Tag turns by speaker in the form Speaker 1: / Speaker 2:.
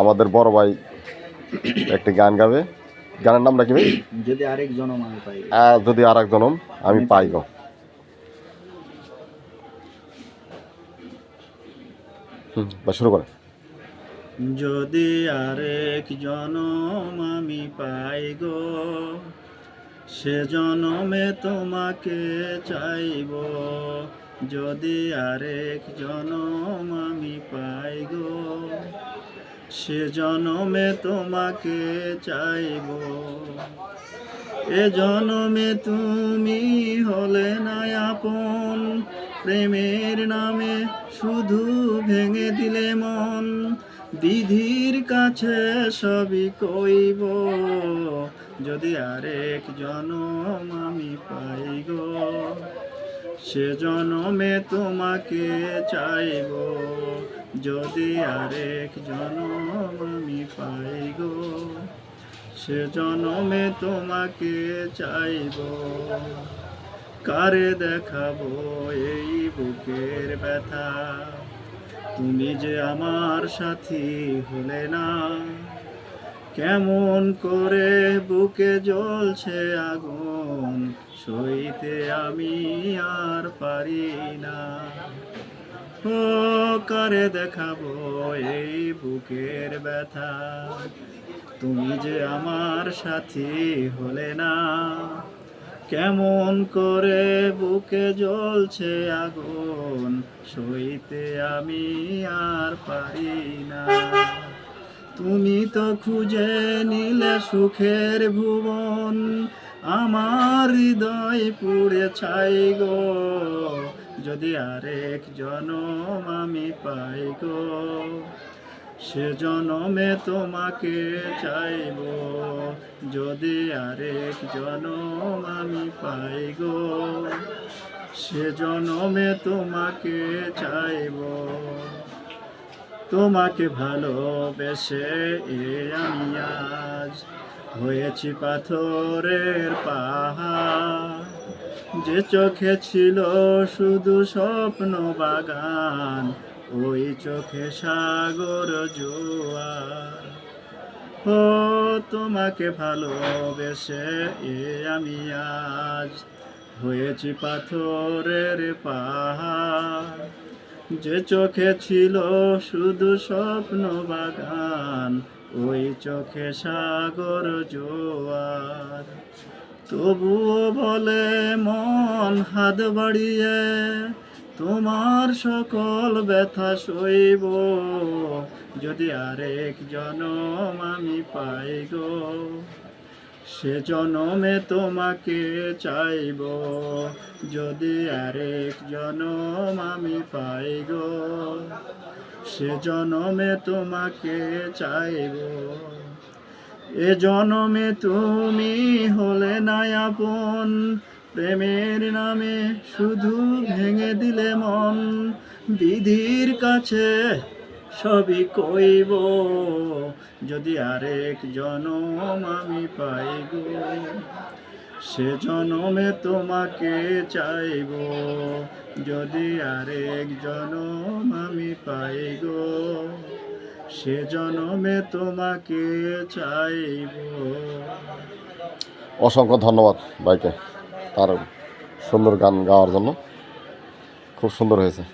Speaker 1: আমাদের বড় ভাই একটি গান গাবে। গানের নাম কি ভাই?
Speaker 2: যদি আরেক জনম আমি পাই।
Speaker 1: যদি আর এক জনম আমি পাই গো। হুম বা শুরু করে
Speaker 2: যদি আরেক জনম আমি পাই গো সে জনমে তোমাকে চাইব। যদি আরেক জনম আমি পাই গো সে জনমে তোমাকে চাইব। এ জনমে তুমি হলে না আপন, প্রেমের নামে শুধু ভেঙে দিলে মন। বিধির কাছে সবই কইব, যদি আরেক জনম আমি পাই গো। সে জনমে তোমাকে চাইব। যদি আরেক জনম আমি পাই গো সে জনমে তোমাকে চাইব। কারে দেখাবো এই বুকের ব্যথা? তুমি যে আমার সাথী হলে না কেমন করে বুকে জ্বলছে আগুন, সইতে আমি আর পারি না। ও কারে দেখাবো এই বুকের ব্যথা। তুমি যে আমার সাথী হলে না। কেমন করে বুকে জ্বলছে আগুন, সইতে আমি আর পারি না। তুমি তো খুঁজে নিলে সুখের ভুবন, আমার হৃদয় পুড়ে ছাই গো। যদি আরেক জনম আমি পাই গো, সে জনমে তোমাকে চাইব। যদি আরেক জনম আমি পাই গো, সে জনমে তোমাকে চাইব। তোমাকে ভালোবেসে এ আমি আজ হয়েছি পাথরের পাহাড়। যে চোখে ছিল শুধু স্বপ্ন বাগান, ওই চোখে সাগর জোয়ার। ও, তোমাকে ভালোবেসে এ আমি আজ হয়েছি পাথরের পাহাড়। যে চোখে ছিল শুধু স্বপ্ন বাগান, ওই চোখে সাগর জোয়ার। তবুও বলে মন হাত বাড়িয়ে, তোমার সকল ব্যথা সইব। যদি আরেক জনম আমি পাই গো সে জনমে তোমাকে চাইব। যদি আরেক জনম আমি পাই গো, সে জনমে তোমাকে চাইব। এ জনমে তুমি হলে না আপন, প্রেমের নামে শুধু ভেঙে দিলে মন। বিধির কাছে সবই কইব, যদি আরেক জনম আমি পাই গো সে জনমে তোমাকে চাইব, যদি আরেক জনম আমি পাই গো সে জনমে তোমাকে চাইব।
Speaker 1: অসংখ্য ধন্যবাদ ভাইকে, তার সুন্দর গান গাওয়ার জন্য। খুব সুন্দর হয়েছে।